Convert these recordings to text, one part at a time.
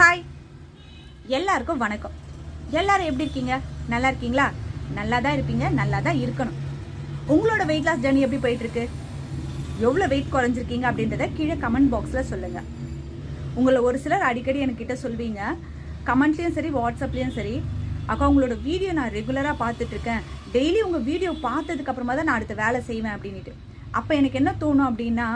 Hi எல்லாருக்கும் வணக்கம். எல்லாரும் எப்படி இருக்கீங்க? நல்லா இருக்கீங்களா? நல்லா தான் இருப்பீங்க நல்லா தான் இருக்கணும். உங்களோட வெயிட் லாஸ் ஜேர்னி எப்படி போயிட்டுருக்கு? எவ்வளோ வெயிட் குறைஞ்சிருக்கீங்க அப்படின்றத கீழே கமெண்ட் பாக்ஸில் சொல்லுங்கள் உங்களை ஒரு சிலர் அடிக்கடி என்கிட்ட சொல்வீங்க. கமெண்ட்லேயும் சரி வாட்ஸ்அப்லேயும் சரி. அக்கா உங்களோட வீடியோ நான் ரெகுலராக பார்த்துட்ருக்கேன் டெய்லி உங்கள் வீடியோ பார்த்ததுக்கப்புறமா தான் நான் அடுத்த வேலை செய்வேன் அப்படின்ட்டு அப்போ எனக்கு என்ன தோணும் அப்படின்னா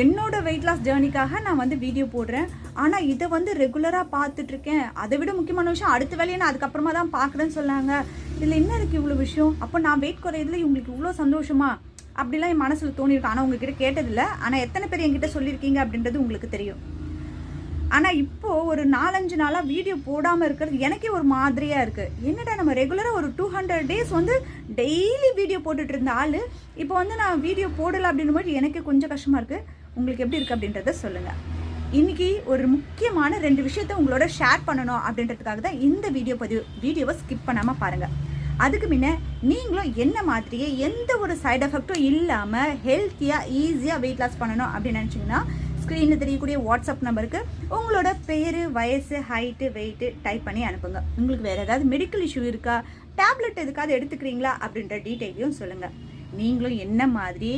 என்னோட வெயிட் லாஸ் ஜேர்னிக்காக நான் வந்து வீடியோ போடுறேன். ஆனால் இதை வந்து ரெகுலராக பார்த்துட்ருக்கேன். அதை விட முக்கியமான விஷயம் அடுத்த வேலையை நான் அதுக்கப்புறமா தான் பார்க்குறேன்னு சொன்னாங்க. இதில் என்ன இருக்குது இவ்வளோ விஷயம்? அப்போ நான் வெயிட் குறையிறதுல இவங்களுக்கு இவ்வளோ சந்தோஷமா? அப்படிலாம் என் மனசில் தோணியிருக்கேன் ஆனால் உங்ககிட்ட கேட்டதில்லை. ஆனால் எத்தனை பேர் என்கிட்ட சொல்லியிருக்கீங்க அப்படின்றது உங்களுக்கு தெரியும். ஆனால் இப்போ ஒரு நாலஞ்சு நாளாக வீடியோ போடாமல் இருக்கிறது எனக்கே ஒரு மாதிரியாக இருக்குது என்னடா நம்ம ரெகுலராக ஒரு டூ ஹண்ட்ரட் டேஸ் வந்து டெய்லி வீடியோ போட்டுட்டு இருந்த ஆள். இப்போ வந்து நான் வீடியோ போடலை அப்படின்னும் போது எனக்கு கொஞ்சம் கஷ்டமாக இருக்குது உங்களுக்கு எப்படி இருக்குது அப்படின்றத சொல்லுங்கள் இன்னைக்கு ஒரு முக்கியமான ரெண்டு விஷயத்த உங்களோட ஷேர் பண்ணணும் அப்படின்றதுக்காக தான் இந்த வீடியோ பதிவு வீடியோவை ஸ்கிப் பண்ணாமல் பாருங்கள் அதுக்கு முன்ன நீங்களும் என்ன மாதிரியே எந்த ஒரு சைட் எஃபெக்ட்டும் இல்லாமல் ஹெல்த்தியாக ஈஸியாக வெயிட் லாஸ் பண்ணணும் அப்படின்னு நினச்சிங்கன்னா ஸ்க்ரீனில் தெரியக்கூடிய வாட்ஸ்அப் நம்பருக்கு உங்களோட பேர் வயசு ஹைட்டு வெயிட்டு டைப் பண்ணி அனுப்புங்க. உங்களுக்கு வேறு ஏதாவது மெடிக்கல் இஷ்யூ இருக்கா? டேப்லெட் எதுக்காவது எடுத்துக்கிறீங்களா? அப்படின்ற டீட்டெயிலையும் சொல்லுங்கள் நீங்களும் என்ன மாதிரி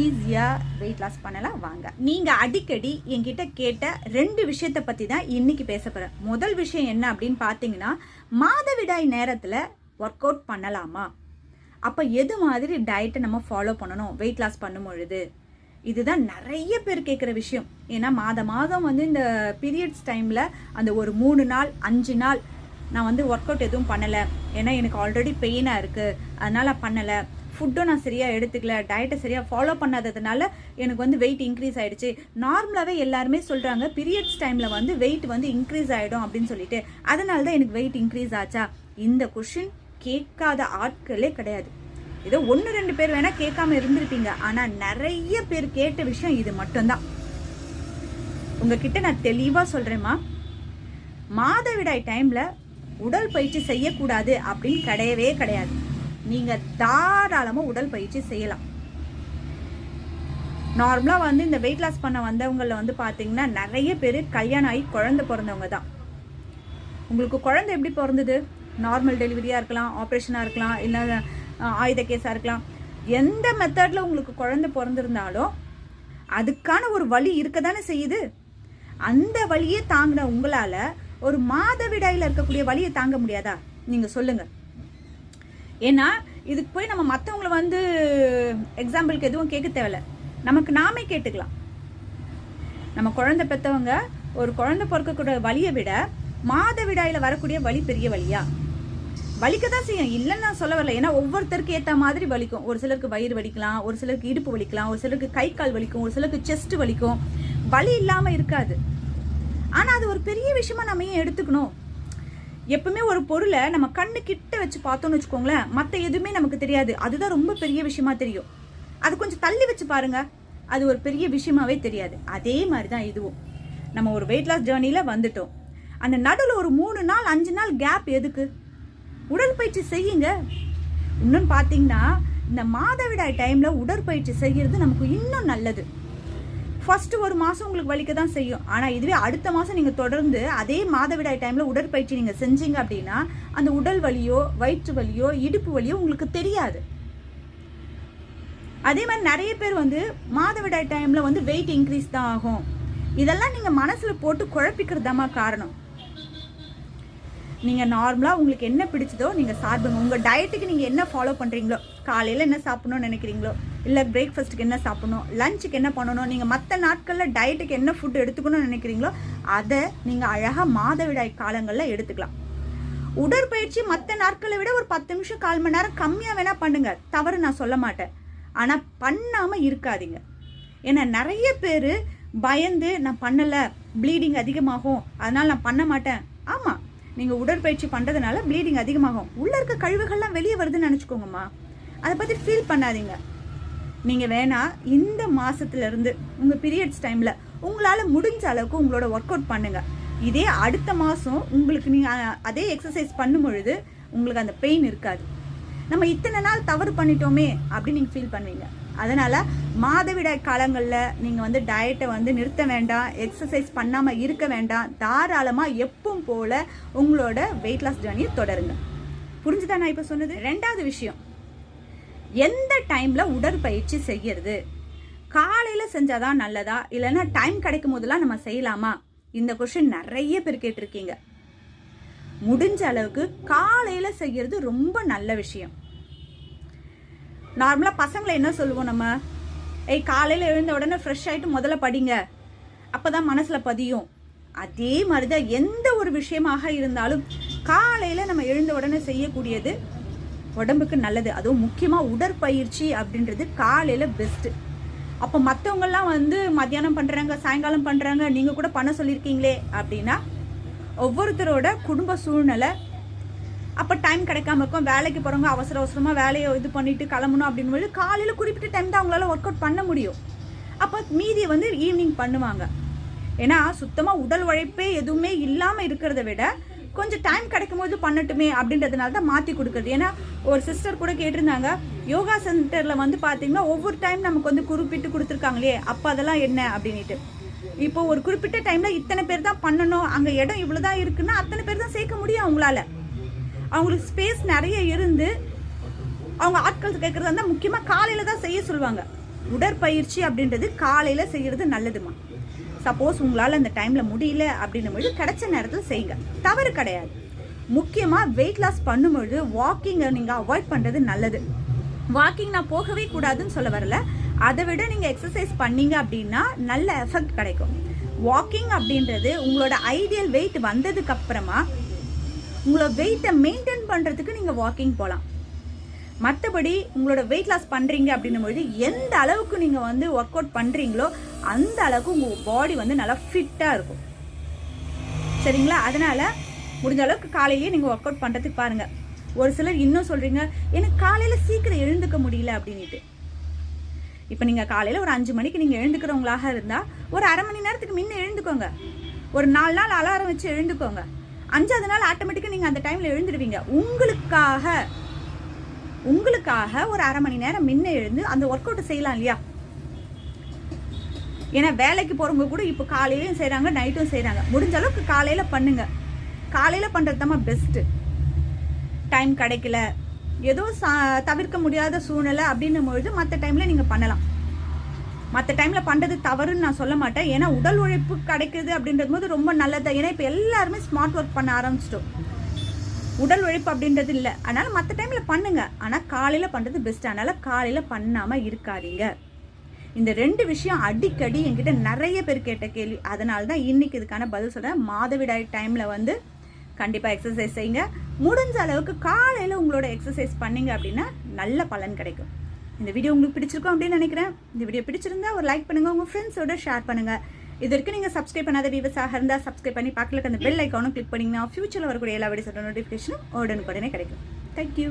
ஈஸியாக வெயிட் லாஸ் பண்ணலாம்? வாங்க. நீங்கள் அடிக்கடி என்கிட்ட கேட்ட ரெண்டு விஷயத்தை பற்றி தான் இன்னைக்கு பேச போகிறேன் முதல் விஷயம் என்ன அப்படின்னு பார்த்தீங்கன்னா மாதவிடாய் நேரத்தில் ஒர்க் அவுட் பண்ணலாமா? அப்போ எது மாதிரி டயட்டை நம்ம ஃபாலோ பண்ணணும்? வெயிட் லாஸ் பண்ணும் பொழுது இதுதான் நிறைய பேர் கேட்குற விஷயம். ஏன்னா மாத மாதம் வந்து இந்த பீரியட்ஸ் டைமில் அந்த ஒரு மூணு நாள் அஞ்சு நாள் நான் வந்து ஒர்க் அவுட் எதுவும் பண்ணலை. ஏன்னா எனக்கு ஆல்ரெடி பெயினாக இருக்குது அதனால் பண்ணலை. ஃபுட்டும் நான் சரியாக எடுத்துக்கல டயட்டை சரியாக ஃபாலோ பண்ணாததுனால எனக்கு வந்து வெயிட் இன்க்ரீஸ் ஆகிடுச்சு நார்மலாகவே எல்லாருமே சொல்கிறாங்க பீரியட்ஸ் டைமில் வந்து வெயிட் வந்து இன்க்ரீஸ் ஆகிடும் அப்படின்னு சொல்லிட்டு. அதனால தான் எனக்கு வெயிட் இன்க்ரீஸ் ஆச்சா? இந்த கொஷின் கேட்காத ஆட்களே கிடையாது. ஏதோ ஒன்று ரெண்டு பேர் வேணால் கேட்காம இருந்திருப்பீங்க. ஆனால் நிறைய பேர் கேட்ட விஷயம் இது மட்டும்தான். உங்ககிட்ட நான் தெளிவாக சொல்கிறேம்மா மாதவிடாய் டைமில் உடல் பயிற்சி செய்யக்கூடாது அப்படின்னு கிடையவே கிடையாது. நீங்கள் தாராளமாக உடல் பயிற்சி செய்யலாம். நார்மலாக வந்து இந்த வெயிட் லாஸ் பண்ண வந்தவங்கள வந்து பார்த்தீங்கன்னா நிறைய பேர் கல்யாணம் ஆகி குழந்தை பிறந்தவங்க தான். உங்களுக்கு குழந்தை எப்படி பிறந்தது? நார்மல் டெலிவரியாக இருக்கலாம் ஆப்ரேஷனாக இருக்கலாம் இல்லை ஆயுத கேஸாக இருக்கலாம். எந்த மெத்தடில் உங்களுக்கு குழந்தை பிறந்திருந்தாலும் அதுக்கான ஒரு வழி இருக்க தானே செய்யுது? அந்த வழியை தாங்கின உங்களால் ஒரு மாதவிடாயில் இருக்கக்கூடிய வழியை தாங்க முடியாதா? நீங்கள் சொல்லுங்கள் ஏன்னா இதுக்கு போய் நம்ம மற்றவங்கள வந்து எக்ஸாம்பிளுக்கு எதுவும் கேட்க தேவையில்ல. நமக்கு நாமே கேட்டுக்கலாம். நம்ம குழந்தை பெற்றவங்க ஒரு குழந்தை பிறக்கக்கூடிய வழியை விட மாதவிடாயில் வரக்கூடிய வழி பெரிய வழியா? வலிக்க தான் செய்யும். இல்லைன்னு நான் சொல்ல வரல. ஏன்னா ஒவ்வொருத்தருக்கு ஏற்ற மாதிரி வலிக்கும். ஒரு சிலருக்கு வயிறு வலிக்கலாம் ஒரு சிலருக்கு இடுப்பு வலிக்கலாம் ஒரு சிலருக்கு கை கால் வலிக்கும் ஒரு சிலருக்கு செஸ்ட் வலிக்கும். வலி இல்லாமல் இருக்காது. ஆனால் அது ஒரு பெரிய விஷயமா நம்ம ஏன் எடுத்துக்கணும்? எப்பவுமே ஒரு பொருளை நம்ம கண்ணு கிட்ட வச்சு பார்த்தோம்னு வச்சுக்கோங்களேன் மற்ற எதுவுமே நமக்கு தெரியாது. அதுதான் ரொம்ப பெரிய விஷயமா தெரியும். அது கொஞ்சம் தள்ளி வச்சு பாருங்க அது ஒரு பெரிய விஷயமாவே தெரியாது. அதே மாதிரி தான் இதுவும். நம்ம ஒரு வெயிட் லாஸ் ஜேர்னியில் வந்துட்டோம். அந்த நடுவில் ஒரு மூணு நாள் அஞ்சு நாள் கேப் எதுக்கு? உடற்பயிற்சி செய்யுங்க. இன்னொன்னு பார்த்தீங்கன்னா இந்த மாதவிடாய் டைமில் உடற்பயிற்சி செய்கிறது நமக்கு இன்னும் நல்லது. ஃபஸ்ட்டு ஒரு மாதம் உங்களுக்கு வலிக்க தான் செய்யும். ஆனால் இதுவே அடுத்த மாதம் நீங்கள் தொடர்ந்து அதே மாதவிடாய் டைமில் உடற்பயிற்சி நீங்கள் செஞ்சீங்க அப்படின்னா அந்த உடல் வலியோ வயிற்று வலியோ இடுப்பு வலியோ உங்களுக்கு தெரியாது. அதே மாதிரி நிறைய பேர் வந்து மாதவிடாய் டைமில் வந்து வெயிட் இன்க்ரீஸ் தான் ஆகும். இதெல்லாம் நீங்கள் மனசில் போட்டு குழப்பிக்கிறதாமா காரணம். நீங்கள் நார்மலாக உங்களுக்கு என்ன பிடிச்சதோ நீங்கள் சாப்பிடுங்க. உங்கள் டயட்டுக்கு நீங்கள் என்ன ஃபாலோ பண்ணுறீங்களோ காலையில் என்ன சாப்பிட்ணும்னு நினைக்கிறீங்களோ இல்லை பிரேக்ஃபாஸ்ட்டுக்கு என்ன சாப்பிடணும் லஞ்சுக்கு என்ன பண்ணணும் நீங்கள் மற்ற நாட்களில் டயட்டுக்கு என்ன ஃபுட் எடுத்துக்கணும்னு நினைக்கிறீங்களோ அதை நீங்கள் அழகாக மாதவிடாய் காலங்களில் எடுத்துக்கலாம். உடற்பயிற்சி மற்ற நாட்களை விட ஒரு பத்து நிமிஷம் கால் மணி நேரம் கம்மியாக வேணால் பண்ணுங்க. தவறு நான் சொல்ல மாட்டேன். ஆனால் பண்ணாமல் இருக்காதீங்க. ஏன்னா நிறைய பேர் பயந்து நான் பண்ணலை ப்ளீடிங் அதிகமாகும் அதனால் நான் பண்ண மாட்டேன். ஆமாம் நீங்கள் உடற்பயிற்சி பண்ணுறதுனால ப்ளீடிங் அதிகமாகும். உள்ளே இருக்க கழிவுகள்லாம் வெளியே வருதுன்னு நினச்சிக்கோங்கம்மா. அதை பற்றி ஃபீல் பண்ணாதீங்க. நீங்கள் வேணால் இந்த மாதத்துலேருந்து உங்கள் பீரியட்ஸ் டைமில் உங்களால் முடிஞ்ச அளவுக்கு உங்களோட ஒர்க் அவுட் பண்ணுங்கள் இதே அடுத்த மாதம் உங்களுக்கு நீங்கள் அதே எக்ஸசைஸ் பண்ணும் பொழுது உங்களுக்கு அந்த பெயின் இருக்காது. நம்ம இத்தனை நாள் தவறு பண்ணிட்டோமே அப்படின்னு நீங்கள் ஃபீல் பண்ணுவீங்க. அதனால் மாதவிடாய் காலங்களில் நீங்கள் வந்து டயட்டை வந்து நிறுத்த வேண்டாம் எக்ஸசைஸ் பண்ணாமல் இருக்க வேண்டாம் தாராளமாக எப்பவும் போல் உங்களோட வெயிட் லாஸ் ஜேர்னியை தொடருங்க. புரிஞ்சுதா நான் இப்போ சொன்னது? ரெண்டாவது விஷயம் எந்த டைமில் உடற்பயிற்சி செய்கிறது காலையில் செஞ்சாதான் நல்லதா? இல்லைன்னா டைம் கிடைக்கும் போதெல்லாம் நம்ம செய்யலாமா? இந்த கொஷின் நிறைய பேர் கேட்டிருக்கீங்க. முடிஞ்ச அளவுக்கு காலையில் செய்கிறது ரொம்ப நல்ல விஷயம். நார்மலாக பசங்களை என்ன சொல்லுவோம் நம்ம? ஏய் காலையில் எழுந்த உடனே ஃப்ரெஷ் ஆகிட்டு முதல்ல படிங்க. அப்போ தான் மனசில் பதியும். அதே மாதிரி தான் எந்த ஒரு விஷயமாக இருந்தாலும் காலையில் நம்ம எழுந்த உடனே செய்யக்கூடியது உடம்புக்கு நல்லது. அதுவும் முக்கியமாக உடற்பயிற்சி அப்படின்றது காலையில் பெஸ்ட்டு அப்போ மற்றவங்கெல்லாம் வந்து மத்தியானம் பண்ணுறாங்க சாயங்காலம் பண்ணுறாங்க நீங்கள் கூட பண்ண சொல்லியிருக்கீங்களே அப்படின்னா ஒவ்வொருத்தரோட குடும்ப சூழ்நிலை. அப்போ டைம் கிடைக்காம இருக்கும். வேலைக்கு போகிறவங்க அவசர அவசரமாக வேலையை இது பண்ணிவிட்டு கிளம்பணும் அப்படின்னும்போது காலையில் குறிப்பிட்ட டைம் தான் அவங்களால ஒர்க் அவுட் பண்ண முடியும். அப்போ மீதி வந்து ஈவினிங் பண்ணுவாங்க. ஏன்னா சுத்தமாக உடல் உழைப்பே எதுவுமே இல்லாமல் இருக்கிறத விட கொஞ்சம் டைம் கிடைக்கும் போது பண்ணட்டுமே அப்படின்றதுனால தான் மாற்றி கொடுக்குறது. ஏன்னா ஒரு சிஸ்டர் கூட கேட்டிருந்தாங்க யோகா சென்டரில் வந்து பார்த்தீங்கன்னா ஒவ்வொரு டைம் நமக்கு வந்து குறிப்பிட்டு கொடுத்துருக்காங்களே அப்போ அதெல்லாம் என்ன அப்படின்ட்டு இப்போ ஒரு குறிப்பிட்ட டைமில் இத்தனை பேர் தான் பண்ணணும் அங்கே இடம் இவ்வளோ தான் இருக்குன்னா அத்தனை பேர் தான் சேர்க்க முடியும் அவங்களால. அவங்களுக்கு ஸ்பேஸ் நிறைய இருந்து அவங்க ஆட்கள் கேட்குறதா இருந்தால் முக்கியமாக காலையில் தான் செய்ய சொல்லுவாங்க. உடற்பயிற்சி அப்படின்றது காலையில் செய்கிறது நல்லதுமா சப்போஸ் உங்களால் அந்த டைமில் முடியல அப்படின்னும் பொழுது கிடைச்ச நேரத்தில் செய்யுங்க தவறு கிடையாது. முக்கியமாக வெயிட் லாஸ் பண்ணும்பொழுது வாக்கிங்கை நீங்கள் அவாய்ட் பண்ணுறது நல்லது. வாக்கிங் நான் போகவே கூடாதுன்னு சொல்ல வரல. அதை விட நீங்கள் எக்ஸசைஸ் பண்ணீங்க அப்படின்னா நல்ல எஃபெக்ட் கிடைக்கும். வாக்கிங் அப்படின்றது உங்களோட ஐடியல் வெயிட் வந்ததுக்கு அப்புறமா உங்களோட வெயிட்டை மெயின்டைன் பண்ணுறதுக்கு நீங்கள் வாக்கிங் போகலாம் மற்றபடி உங்களோட வெயிட் லாஸ் பண்ணுறீங்க அப்படின்னும் பொழுது எந்த அளவுக்கு நீங்கள் வந்து ஒர்க் அவுட் பண்ணுறீங்களோ அந்த அளவுக்கு உங்கள் பாடி வந்து நல்லா ஃபிட்டாக இருக்கும். சரிங்களா? அதனால் முடிஞ்ச அளவுக்கு காலையிலேயே நீங்கள் ஒர்க் அவுட் பண்ணுறதுக்கு பாருங்கள் ஒரு சிலர் இன்னும் சொல்கிறீங்க எனக்கு காலையில் சீக்கிரம் எழுந்துக்க முடியல அப்படின்ட்டு இப்போ நீங்கள் காலையில் ஒரு அஞ்சு மணிக்கு நீங்கள் எழுந்துக்கிறவங்களாக இருந்தால் ஒரு அரை மணி நேரத்துக்கு முன்ன எழுந்துக்கோங்க. ஒரு நாலு நாள் அலாரம் வச்சு எழுந்துக்கோங்க. அஞ்சாவது நாள் ஆட்டோமேட்டிக்காக நீங்கள் அந்த டைமில் எழுந்துடுவீங்க. உங்களுக்காக உங்களுக்காக ஒரு அரை மணி நேரம் முன்ன எழுந்து அந்த ஒர்க் அவுட் செய்யலாம் இல்லையா? ஏன்னா வேலைக்கு போகிறவங்க கூட இப்போ காலையிலையும் செய்கிறாங்க நைட்டும் செய்கிறாங்க முடிஞ்ச அளவுக்கு காலையில் பண்ணுங்க. காலையில் பண்ணுறது தான் பெஸ்ட்டு டைம் கிடைக்கல. ஏதோ சா தவிர்க்க முடியாத சூழ்நிலை அப்படின்னும் பொழுது மற்ற டைமில் நீங்கள் பண்ணலாம். மற்ற டைமில் பண்ணுறது தவறுன்னு நான் சொல்ல மாட்டேன். ஏன்னா உடல் உழைப்பு கிடைக்கிறது அப்படின்றது போது ரொம்ப நல்லது ஏன்னா இப்போ எல்லாருமே ஸ்மார்ட் ஒர்க் பண்ண ஆரம்பிச்சிட்டோம். உடல் உழைப்பு அப்படின்றது இல்லை. அதனால் மற்ற டைமில் பண்ணுங்க. ஆனால் காலையில் பண்ணுறது பெஸ்ட் அதனால் காலையில் பண்ணாமல் இருக்காதீங்க. இந்த ரெண்டு விஷயம் அடிக்கடி என்கிட்ட நிறைய பேர் கேட்ட கேள்வி. அதனால தான் இன்னைக்கு இதுக்கான பதில் சொல்கிறேன் மாதவிடாய் டைமில் வந்து கண்டிப்பாக எக்ஸசைஸ் செய்யுங்க. முடிஞ்ச அளவுக்கு காலையில் உங்களோட எக்ஸசைஸ் பண்ணீங்க அப்படின்னா நல்ல பலன் கிடைக்கும். இந்த வீடியோ உங்களுக்கு பிடிச்சிருக்கும் அப்படின்னு நினைக்கிறேன். இந்த வீடியோ பிடிச்சிருந்தா ஒரு லைக் பண்ணுங்கள் உங்கள் ஃப்ரெண்ட்ஸோட ஷேர் பண்ணுங்கள் இது வரைக்கும் நீங்கள் சப்ஸ்கிரைப் பண்ணாத வியூவர்ஸாக இருந்தால் சப்ஸ்கிரைப் பண்ணி பக்கத்தில் அந்த பெல் ஐக்கானும் கிளிக் பண்ணிங்கன்னா ஃபியூச்சரில் வரக்கூடிய எல்லா வீடியோஸோட நோட்டிஃபிகேஷனும் உடனுக்குடனே கிடைக்கும். தேங்க்யூ